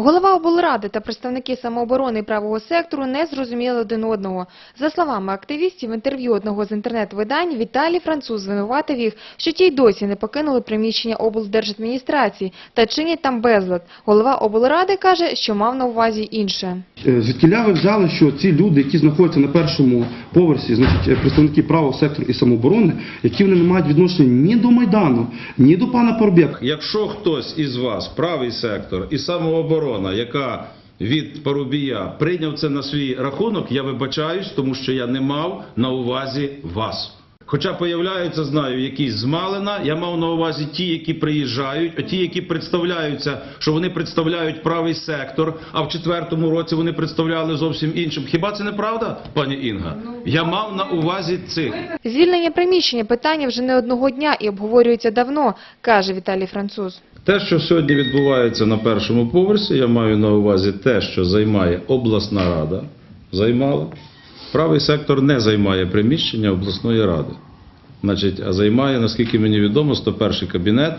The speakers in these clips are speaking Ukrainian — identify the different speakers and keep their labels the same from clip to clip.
Speaker 1: Голова облради та представники самооборони і правого сектору не зрозуміли один одного. За словами активістів, в інтерв'ю одного з інтернет-видань Віталій Француз звинуватив їх, що ті й досі не покинули приміщення облдержадміністрації та чинять там безлад. Голова облради каже, що мав на увазі інше.
Speaker 2: Е, Звідкіля ви взяли, що ці люди, які знаходяться на першому поверсі, значить е, представники правого сектору і самооборони, які вони не мають відношення ні до Майдану, ні до пана Парубєк.
Speaker 3: Якщо хтось із вас, правий сектор і самооборона, яка від Парубія прийняв це на свій рахунок, я вибачаюсь, тому що я не мав на увазі вас. Хоча появляються, знаю, якісь з Малина, я мав на увазі ті, які приїжджають, а ті, які представляються, що вони представляють правий сектор, а в четвертому році вони представляли зовсім іншим. Хіба це не правда, пані Інга? Я мав на увазі цих.
Speaker 1: Звільнення приміщення питання вже не одного дня і обговорюється давно, каже Віталій Француз.
Speaker 3: Те, що сьогодні відбувається на першому поверсі, я маю на увазі те, що займає обласна рада, займала. Правий сектор не займає приміщення обласної ради. Значить, а займає, наскільки мені відомо, 101 кабінет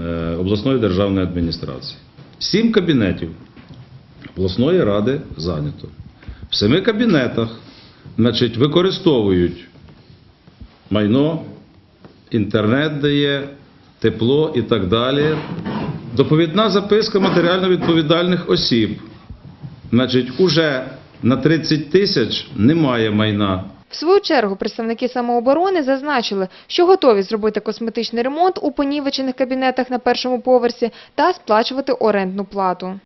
Speaker 3: е, обласної державної адміністрації. Сім кабінетів обласної ради зайнято. В семи кабінетах значить, використовують майно, інтернет дає, тепло і так далі. Доповідна записка матеріально відповідальних осіб. Значить, уже на 30 тисяч немає майна.
Speaker 1: В свою чергу представники самооборони зазначили, що готові зробити косметичний ремонт у понівечених кабінетах на першому поверсі та сплачувати орендну плату.